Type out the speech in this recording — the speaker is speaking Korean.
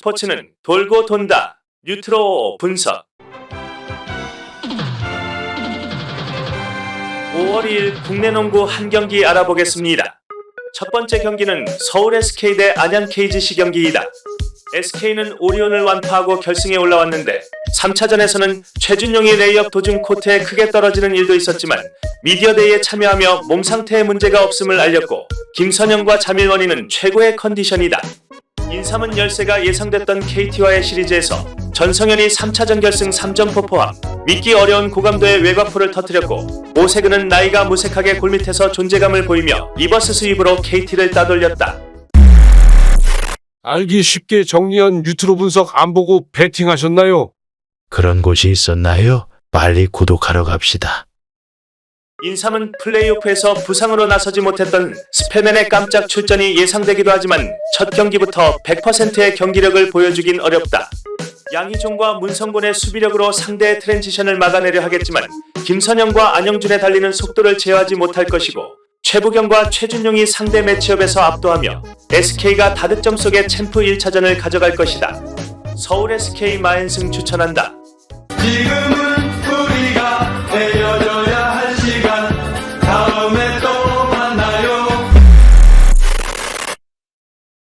스포츠는 돌고 돈다. 뉴트로 분석. 5월 2일 국내 농구 한 경기 알아보겠습니다. 첫 번째 경기는 서울 SK 대 안양 KGC 경기이다. SK는 오리온을 완파하고 결승에 올라왔는데 3차전에서는 최준용이 레이업 도중 코트에 크게 떨어지는 일도 있었지만 미디어데이에 참여하며 몸 상태에 문제가 없음을 알렸고 김선영과 자밀원이는 최고의 컨디션이다. 인삼은 열세가 예상됐던 KT와의 시리즈에서 전성현이 3차전 결승 3점포 포함 믿기 어려운 고감도의 외곽포를 터뜨렸고 오세근은 나이가 무색하게 골밑에서 존재감을 보이며 리버스 수입으로 KT를 따돌렸다. 알기 쉽게 정리한 뉴트로 분석 안 보고 베팅하셨나요? 그런 곳이 있었나요? 빨리 구독하러 갑시다. 인삼은 플레이오프에서 부상으로 나서지 못했던 스페맨의 깜짝 출전이 예상되기도 하지만 첫 경기부터 100%의 경기력을 보여주긴 어렵다. 양희종과 문성곤의 수비력으로 상대의 트랜지션을 막아내려 하겠지만 김선영과 안영준의 달리는 속도를 제어하지 못할 것이고 최부경과 최준용이 상대 매치업에서 압도하며 SK가 다득점 속에 챔프 1차전을 가져갈 것이다. 서울 SK 마엔승 추천한다.